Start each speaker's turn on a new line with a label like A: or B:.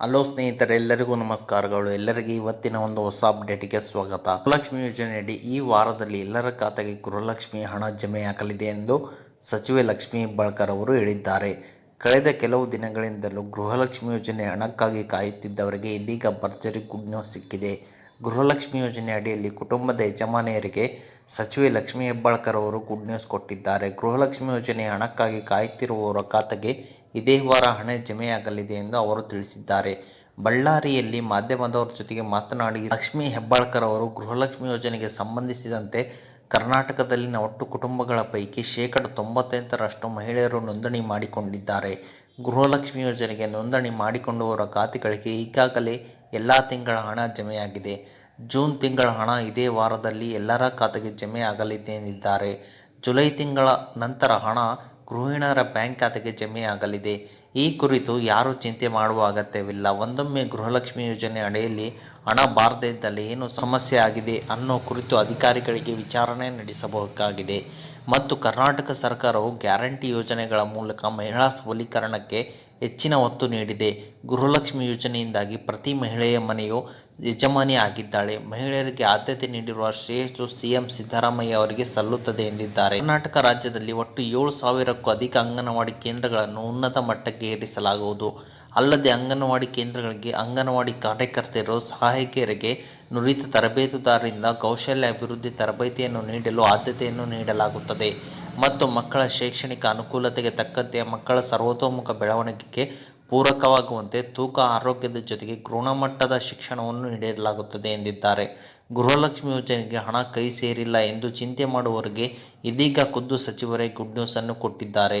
A: Hello ಸ್ನೇಹಿತರೆಲ್ಲರಿಗೂ ನಮಸ್ಕಾರಗಳು. ಎಲ್ಲರಿಗೆ ಇವತ್ತಿನ ಒಂದು ಹೊಸ ಅಪ್ಡೇಟ್ಗೆ ಸ್ವಾಗತ. ಗೃಹಲಕ್ಷ್ಮಿ ಯೋಜನೆಯಡಿ ಈ ವಾರದಲ್ಲಿ ಎಲ್ಲರ ಖಾತೆಗೆ ಗೃಹಲಕ್ಷ್ಮಿ ಹಣ ಜಮೆಯಾಗಲಿದೆ ಎಂದು ಸಚಿವೆ ಲಕ್ಷ್ಮೀ ಹೆಬ್ಬಾಳ್ಕರ್ ಅವರು ಹೇಳಿದ್ದಾರೆ. ಕಳೆದ ಕೆಲವು ದಿನಗಳಿಂದಲೂ ಗೃಹಲಕ್ಷ್ಮಿ ಯೋಜನೆ ಹಣಕ್ಕಾಗಿ ಕಾಯುತ್ತಿದ್ದವರಿಗೆ ಇದೀಗ ಭರ್ಜರಿ ಗುಡ್ ನ್ಯೂಸ್ ಸಿಕ್ಕಿದೆ. ಗೃಹಲಕ್ಷ್ಮಿ ಯೋಜನೆ ಅಡಿಯಲ್ಲಿ ಕುಟುಂಬದ ಯಜಮಾನಿಯರಿಗೆ ಸಚಿವೆ ಲಕ್ಷ್ಮೀ ಹೆಬ್ಬಾಳ್ಕರ್ ಅವರು ಗುಡ್ ನ್ಯೂಸ್ ಕೊಟ್ಟಿದ್ದಾರೆ. ಗೃಹಲಕ್ಷ್ಮಿ ಯೋಜನೆ ಹಣಕ್ಕಾಗಿ ಕಾಯುತ್ತಿರುವವರ ಖಾತೆಗೆ ಇದೇ ವಾರ ಹಣ ಜಮೆಯಾಗಲಿದೆ ಎಂದು ಅವರು ತಿಳಿಸಿದ್ದಾರೆ. ಬಳ್ಳಾರಿಯಲ್ಲಿ ಮಾಧ್ಯಮದವರ ಜೊತೆಗೆ ಮಾತನಾಡಿ ಲಕ್ಷ್ಮೀ ಹೆಬ್ಬಾಳ್ಕರ್ ಅವರು, ಗೃಹಲಕ್ಷ್ಮಿ ಯೋಜನೆಗೆ ಸಂಬಂಧಿಸಿದಂತೆ ಕರ್ನಾಟಕದಲ್ಲಿನ ಒಟ್ಟು ಕುಟುಂಬಗಳ ಪೈಕಿ ಶೇಕಡ ತೊಂಬತ್ತೆಂಟರಷ್ಟು ಮಹಿಳೆಯರು ನೋಂದಣಿ ಮಾಡಿಕೊಂಡಿದ್ದಾರೆ. ಗೃಹಲಕ್ಷ್ಮಿ ಯೋಜನೆಗೆ ನೋಂದಣಿ ಮಾಡಿಕೊಂಡವರ ಖಾತೆಗಳಿಗೆ ಈಗಾಗಲೇ ಎಲ್ಲ ತಿಂಗಳ ಹಣ ಜಮೆಯಾಗಿದೆ. ಜೂನ್ ತಿಂಗಳ ಹಣ ಇದೇ ವಾರದಲ್ಲಿ ಎಲ್ಲರ ಖಾತೆಗೆ ಜಮೆಯಾಗಲಿದೆ ಎಂದಿದ್ದಾರೆ. ಜುಲೈ ತಿಂಗಳ ನಂತರ ಹಣ ಗೃಹಿಣಿಯರ ಬ್ಯಾಂಕ್ ಖಾತೆಗೆ ಜಮೆಯಾಗಲಿದೆ ಈ ಕುರಿತು ಯಾರೂ ಚಿಂತೆ ಮಾಡುವ ಅಗತ್ಯವಿಲ್ಲ. ಒಂದೊಮ್ಮೆ ಗೃಹಲಕ್ಷ್ಮಿ ಯೋಜನೆ ಅಡಿಯಲ್ಲಿ ಹಣ ಬಾರದೇ ಇದ್ದಲ್ಲಿ ಏನು ಸಮಸ್ಯೆ ಆಗಿದೆ ಅನ್ನೋ ಕುರಿತು ಅಧಿಕಾರಿಗಳಿಗೆ ವಿಚಾರಣೆ ನಡೆಸಬೇಕಾಗಿದೆ. ಮತ್ತು ಕರ್ನಾಟಕ ಸರ್ಕಾರವು ಗ್ಯಾರಂಟಿ ಯೋಜನೆಗಳ ಮೂಲಕ ಮಹಿಳಾ ಸಬಲೀಕರಣಕ್ಕೆ ಹೆಚ್ಚಿನ ಒತ್ತು ನೀಡಿದೆ. ಗೃಹಲಕ್ಷ್ಮಿ ಯೋಜನೆಯಿಂದಾಗಿ ಪ್ರತಿ ಮಹಿಳೆಯ ಮನೆಯು ಯಜಮಾನಿ ಆಗಿದ್ದಾಳೆ. ಮಹಿಳೆಯರಿಗೆ ಆದ್ಯತೆ ನೀಡಿರುವ ಶ್ರೇಯಸ್ಸು ಸಿಎಂ ಸಿದ್ದರಾಮಯ್ಯ ಅವರಿಗೆ ಸಲ್ಲುತ್ತದೆ ಎಂದಿದ್ದಾರೆ. ಕರ್ನಾಟಕ ರಾಜ್ಯದಲ್ಲಿ ಒಟ್ಟು ಏಳು ಸಾವಿರಕ್ಕೂ ಅಧಿಕ ಅಂಗನವಾಡಿ ಕೇಂದ್ರಗಳನ್ನು ಉನ್ನತ ಮಟ್ಟಕ್ಕೆ ಏರಿಸಲಾಗುವುದು. ಅಲ್ಲದೆ ಅಂಗನವಾಡಿ ಕೇಂದ್ರಗಳಿಗೆ ಅಂಗನವಾಡಿ ಕಾರ್ಯಕರ್ತೆಯರು ಸಹಾಯಕಿಯರಿಗೆ ನುರಿತ ತರಬೇತುದಾರರಿಂದ ಕೌಶಲ್ಯ ಅಭಿವೃದ್ಧಿ ತರಬೇತಿಯನ್ನು ನೀಡಲು ಆದ್ಯತೆಯನ್ನು ನೀಡಲಾಗುತ್ತದೆ. ಮತ್ತು ಮಕ್ಕಳ ಶೈಕ್ಷಣಿಕ ಅನುಕೂಲತೆಗೆ ತಕ್ಕಂತೆ ಮಕ್ಕಳ ಸರ್ವತೋಮುಖ ಬೆಳವಣಿಗೆಗೆ ಪೂರಕವಾಗುವಂತೆ ತೂಕ ಆರೋಗ್ಯದ ಜೊತೆಗೆ ಗುಣಮಟ್ಟದ ಶಿಕ್ಷಣವನ್ನು ನೀಡಲಾಗುತ್ತದೆ ಎಂದಿದ್ದಾರೆ. ಗೃಹಲಕ್ಷ್ಮಿ ಯೋಜನೆಗೆ ಹಣ ಕೈ ಸೇರಿಲ್ಲ ಎಂದು ಚಿಂತೆ ಮಾಡುವವರಿಗೆ ಇದೀಗ ಖುದ್ದು ಸಚಿವರೇ ಗುಡ್ ನ್ಯೂಸನ್ನು ಕೊಟ್ಟಿದ್ದಾರೆ.